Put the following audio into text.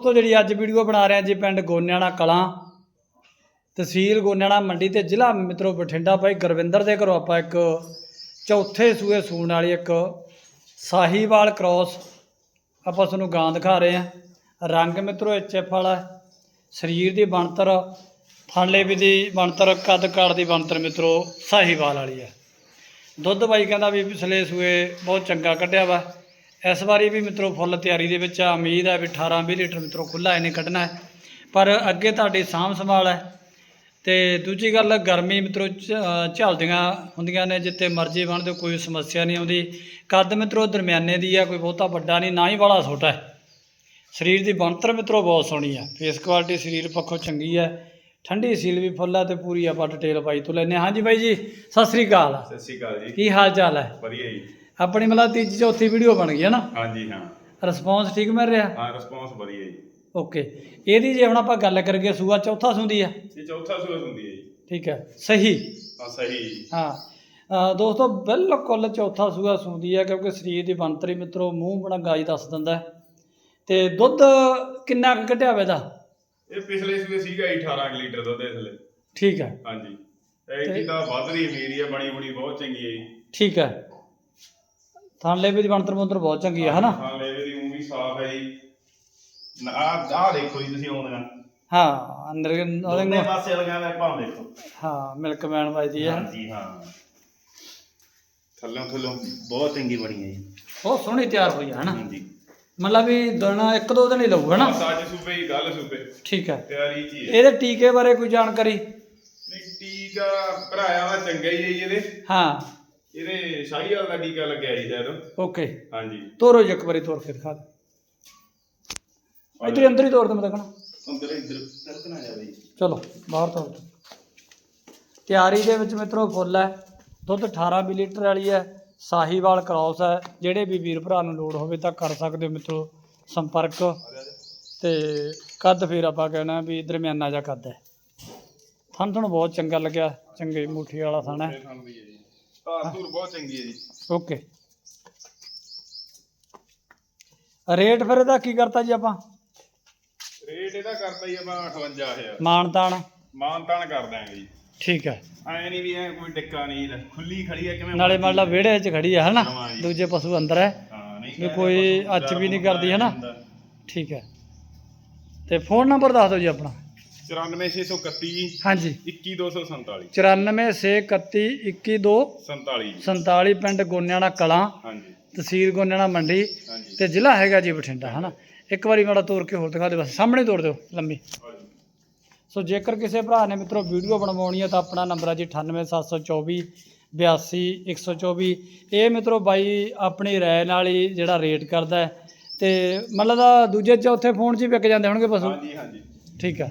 ਦੋਸਤੋ, ਜਿਹੜੀ ਅੱਜ ਵੀਡੀਓ ਬਣਾ ਰਹੇ ਹਾਂ ਜੀ ਪਿੰਡ ਗੋਨਿਆਣਾ ਕਲਾਂ, ਤਹਿਸੀਲ ਗੋਨਿਆਣਾ ਮੰਡੀ ਤੇ ਜ਼ਿਲ੍ਹਾ ਮਿੱਤਰੋ ਬਠਿੰਡਾ ਭਾਈ ਗੁਰਵਿੰਦਰ ਦੇ ਘਰੋਂ ਆਪਾਂ ਇੱਕ ਚੌਥੇ ਸੂਏ ਸੂਣ ਵਾਲੀ ਇੱਕ ਸਾਹੀਵਾਲ ਕ੍ਰੋਸ ਆਪਾਂ ਤੁਹਾਨੂੰ ਗਾਂ ਦਿਖਾ ਰਹੇ ਹਾਂ। ਰੰਗ ਮਿੱਤਰੋ ਐਚਐਫ ਵਾਲਾ ਹੈ। ਸਰੀਰ ਦੀ ਬਣਤਰ ਥਾਲੇ ਵੀ ਦੀ ਬਣਤਰ, ਕੱਦ ਕਾੜ ਦੀ ਬਣਤਰ ਮਿੱਤਰੋ ਸਾਹੀਵਾਲ ਵਾਲੀ ਹੈ। ਦੁੱਧ ਬਾਈ ਕਹਿੰਦਾ ਵੀ ਪਿਛਲੇ ਸੂਏ ਬਹੁਤ ਚੰਗਾ ਕੱਢਿਆ ਵਾ। ਇਸ ਵਾਰੀ ਵੀ ਮਿੱਤਰੋ ਫੁੱਲ ਤਿਆਰੀ ਦੇ ਵਿੱਚ ਆ। ਉਮੀਦ ਹੈ ਵੀ 18 20 ਲੀਟਰ ਮਿੱਤਰੋ ਖੁੱਲਾ ਇਹਨੇ ਕੱਢਣਾ ਹੈ। ਪਰ ਅੱਗੇ ਤੁਹਾਡੀ ਸਾਂਭ ਸੰਭਾਲ ਹੈ। ਤੇ ਦੂਜੀ ਗੱਲ ਗਰਮੀ ਮਿੱਤਰੋ ਝੱਲਦੀਆਂ ਹੁੰਦੀਆਂ ਨੇ। ਜਿੱਤੇ ਮਰਜ਼ੀ ਬਣ ਦਿਓ ਕੋਈ ਸਮੱਸਿਆ ਨਹੀਂ ਆਉਂਦੀ। ਕੱਦ ਮਿੱਤਰੋ ਦਰਮਿਆਨੇ ਦੀ ਆ ਕੋਈ ਬਹੁਤਾ ਵੱਡਾ ਨਹੀਂ ਨਾ ਹੀ ਵਾਲਾ ਛੋਟਾ ਹੈ। ਸਰੀਰ ਦੀ ਬਣਤਰ ਮਿੱਤਰੋ ਬਹੁਤ ਸੋਹਣੀ ਆ। ਫੇਸ ਕੁਆਲਿਟੀ ਸਰੀਰ ਪੱਖੋਂ ਚੰਗੀ ਹੈ। ਠੰਡੀ ਸੀਲ ਵੀ ਫੁੱਲ ਆ ਤੇ ਪੂਰੀ ਆਪਾਂ ਡਿਟੇਲ ਬਾਈ ਤੋਂ ਲੈਨੇ ਹਾਂਜੀ ਬਾਈ ਜੀ ਸਤਿ ਸ੍ਰੀ ਅਕਾਲ। ਸਤਿ ਸ਼੍ਰੀ ਅਕਾਲ ਜੀ। ਕੀ ਹਾਲ ਚਾਲ ਹੈ? ਵਧੀਆ ਜੀ। ਆਪਣੀ ਮਤਲਬ ਤੀਜੀ ਚੌਥੀ ਵੀਡੀਓ ਬਣ ਗਈ ਹੈ ਨਾ? ਹਾਂਜੀ ਹਾਂ। ਰਿਸਪੌਂਸ ਠੀਕ ਮਿਲ ਰਿਹਾ? ਹਾਂ ਰਿਸਪੌਂਸ ਵਧੀਆ ਜੀ। ਓਕੇ ਇਹਦੀ ਜੇ ਹੁਣ ਆਪਾਂ ਗੱਲ ਕਰੀਏ ਸੂਆ ਚੌਥਾ ਸੁੰਦੀ ਆ? ਇਹ ਚੌਥਾ ਸੂਆ ਹੁੰਦੀ ਹੈ ਜੀ। ਠੀਕ ਹੈ। ਸਹੀ? ਹਾਂ ਸਹੀ ਜੀ। ਹਾਂ। ਅ, ਦੋਸਤੋ ਬਿਲਕੁਲ ਚੌਥਾ ਸੂਆ ਸੁੰਦੀ ਆ ਕਿਉਂਕਿ ਸਰੀਰ ਦੀ ਬਣਤਰੀ ਮਿੱਤਰੋ ਮੂੰਹ ਬਣਾ ਗਾਈ ਦੱਸ ਦਿੰਦਾ ਹੈ। ਤੇ ਦੁੱਧ ਕਿੰਨਾ ਕੁ ਘਟਿਆ ਵੇ ਦਾ ਇਹ ਪਿਛਲੇ ਸੂਏ ਸੀਗਾ ਜੀ 18 ਕੁ ਲੀਟਰ ਦੁੱਧ ਇਸ ਲਈ ਠੀਕ ਹੈ। ਹਾਂਜੀ। ਐਡੀ ਤਾਂ ਵੱਧ ਰਹੀ ਅਮੀਰੀ ਹੈ ਬਣੀ ਬਣੀ ਬਹੁਤ ਚੰਗੀ ਹੈ ਜੀ। ਠੀਕ ਹੈ। ਥਾਂਲੇ ਵੀ ਦੀ ਬਣਤਰ ਮੁੰਤਰ ਬਹੁਤ ਚੰਗੀ ਆ ਹਨਾ? ਹਾਂ ਲੈ ਦੀ ਉਹ ਵੀ ਸਾਫ਼ ਹੈ ਜੀ। ਆ ਆ ਦੇਖੋ ਜੀ ਤੁਸੀਂ ਆਉਂਦੀਆਂ ਹਾਂ ਅੰਦਰ ਉਹਦੇ ਦੋਨੇ ਨੂੰ- ਪਾਸੇ ਵਾਲੀਆਂ ਨੇ ਭਾਂ ਦੇਖੋ। ਹਾਂ ਮਿਲਕ ਮੈਨ ਵੱਜਦੀ ਹੈ ਹਾਂਜੀ ਹਾਂ। ਥੱਲੋਂ ਥੱਲੋਂ ਬਹੁਤ ਚੰਗੀ ਬਣੀ ਹੈ ਜੀ। ਬਹੁਤ ਸੋਹਣੀ ਤਿਆਰ ਹੋਈ ਹੈ ਹਨਾ? ਹਾਂਜੀ। ਮਤਲਬ ਵੀ ਦਿਨ ਇੱਕ ਦੋ ਦਿਨ ਹੀ ਲਊ ਹਨਾ? ਬਸ ਅੱਜ ਸੂਬੇ ਹੀ ਗੱਲ ਸੂਬੇ। ਠੀਕ ਹੈ ਤਿਆਰੀ ਚ ਹੀ ਹੈ। ਇਹਦੇ ਟੀਕੇ ਬਾਰੇ ਕੋਈ ਜਾਣਕਾਰੀ? ਨਹੀਂ ਟੀਕਾ ਭਰਾਇਆ ਦਾ ਚੰਗਾ ਹੀ ਹੈ ਜੀ ਇਹਦੇ। ਹਾਂ। ਇਹਦੇ ਸ਼ਾਹੀ ਵਾਲਾ ਟੀਕਾ ਲੱਗਿਆ ਜੀ ਸ਼ਾਇਦ। ਓਕੇ। ਹਾਂਜੀ। ਤੋਰੋ ਜੀ ਇੱਕ ਵਾਰੀ ਤੋਰ ਕੇ ਦਿਖਾ ਦੇ। ਇੱਧਰ ਹੀ ਅੰਦਰ ਹੀ ਤੋਰ ਦੇ ਮੈਂ ਦੇਖਣਾ ਅੰਦਰ ਇੱਧਰ ਤਰਕ ਨਾ ਜਾਵੇ ਜੀ। ਚਲੋ ਬਾਹਰ ਤੋਰ ਦਿਓ। ਤਿਆਰੀ ਦੇ ਵਿੱਚ ਮਿੱਤਰੋ ਫੁੱਲ ਹੈ। ਦੁੱਧ 18 ਮਿਲੀਲੀਟਰ ਵਾਲੀ ਹੈ। ਸਾਹੀਵਾਲ ਕ੍ਰਾਸ ਹੈ। ਜਿਹੜੇ ਵੀ ਵੀਰ ਭਰਾ ਨੂੰ ਲੋੜ ਹੋਵੇ ਤਾਂ ਕਰ ਸਕਦੇ ਹੋ ਮਿੱਤਰੋ ਸੰਪਰਕ। ਤੇ ਕੱਦ ਫਿਰ ਆਪਾਂ ਕਹਿਣਾ ਵੀ ਦਰਮਿਆਨਾ ਜਿਹਾ ਕੱਦ ਹੈ। ਥਣ ਤੁਹਾਨੂੰ ਬਹੁਤ ਚੰਗਾ ਲੱਗਿਆ। ਚੰਗੇ ਮੁੱਠੀ ਵਾਲਾ ਥਣ ਹੈ। ਵੀ ਧਾਰ ਧੂਰ ਬਹੁਤ ਚੰਗੀ ਹੈ ਜੀ। ਓਕੇ। ਰੇਟ ਫਿਰ ਇਹਦਾ ਕੀ ਕਰਤਾ ਜੀ ਆਪਾਂ? ਰੇਟ ਇਹਦਾ ਕਰਦਾ ਹੀ ਆਪਾਂ 58000 ਮਾਨਤਾਨ ਮਾਨ ਤਾਨ ਕਰ ਦਾਂਗੇ ਜੀ। ਠੀਕ ਹੈ। ਐ ਨਹੀਂ ਵੀ ਐ ਕੋਈ ਟਿੱਕਾ ਨਹੀਂ ਖੁੱਲੀ ਖੜੀ ਹੈ ਕਿਵੇਂ ਨਾਲੇ ਮੰਨ ਲਾ ਵਿਹੜੇ 'ਚ ਖੜੀ ਹੈ ਹਨਾ? ਜੀ। ਦੂਜੇ ਪਸ਼ੂ ਅੰਦਰ ਹੈ। ਹਾਂ ਨਹੀਂ ਕੋਈ ਅੱਚ ਵੀ ਨਹੀਂ ਕਰਦੀ ਹੈ ਨਾ? ਹੁੰਦਾ। ਠੀਕ ਹੈ। ਤੇ ਫੋਨ ਨੰਬਰ ਦੱਸ ਦਿਓ ਜੀ ਆਪਣਾ। 94631 ਜੀ ਹਾਂਜੀ। 21247 94631 47 47 ਪਿੰਡ ਗੋਨਿਆਣਾ ਕਲਾਂ ਹਾਂਜੀ। ਤਹਿਸੀਲ ਗੋਨਿਆਣਾ ਮੰਡੀ ਤੇ ਜ਼ਿਲ੍ਹਾ ਹੈਗਾ ਜੀ ਬਠਿੰਡਾ ਹਨਾ? ਇੱਕ ਵਾਰੀ ਮਾੜਾ ਤੋੜ ਕੇ ਹੋਰ ਦਿਖਾ ਦਿਓ ਬਸ ਸਾਹਮਣੇ ਤੋੜ ਦਿਓ ਲੰਮੀ। ਸੋ ਜੇਕਰ ਕਿਸੇ ਭਰਾ ਨੇ ਮਿੱਤਰੋ ਵੀਡੀਓ ਬਣਵਾਉਣੀ ਹੈ ਤਾਂ ਆਪਣਾ ਨੰਬਰ ਹੈ ਜੀ 98724 82124 ਇਹ ਮਿੱਤਰੋ ਬਾਈ ਆਪਣੀ ਰਾਏ ਨਾਲ ਹੀ ਜਿਹੜਾ ਰੇਟ ਕਰਦਾ ਤੇ ਮਤਲਬ ਦਾ ਦੂਜੇ ਚੌਥੇ ਫੋਨ 'ਚ ਹੀ ਵਿਕ ਜਾਂਦੇ ਹੋਣਗੇ ਪਸ਼ੂ? ਹਾਂਜੀ ਹਾਂਜੀ। ਠੀਕ ਹੈ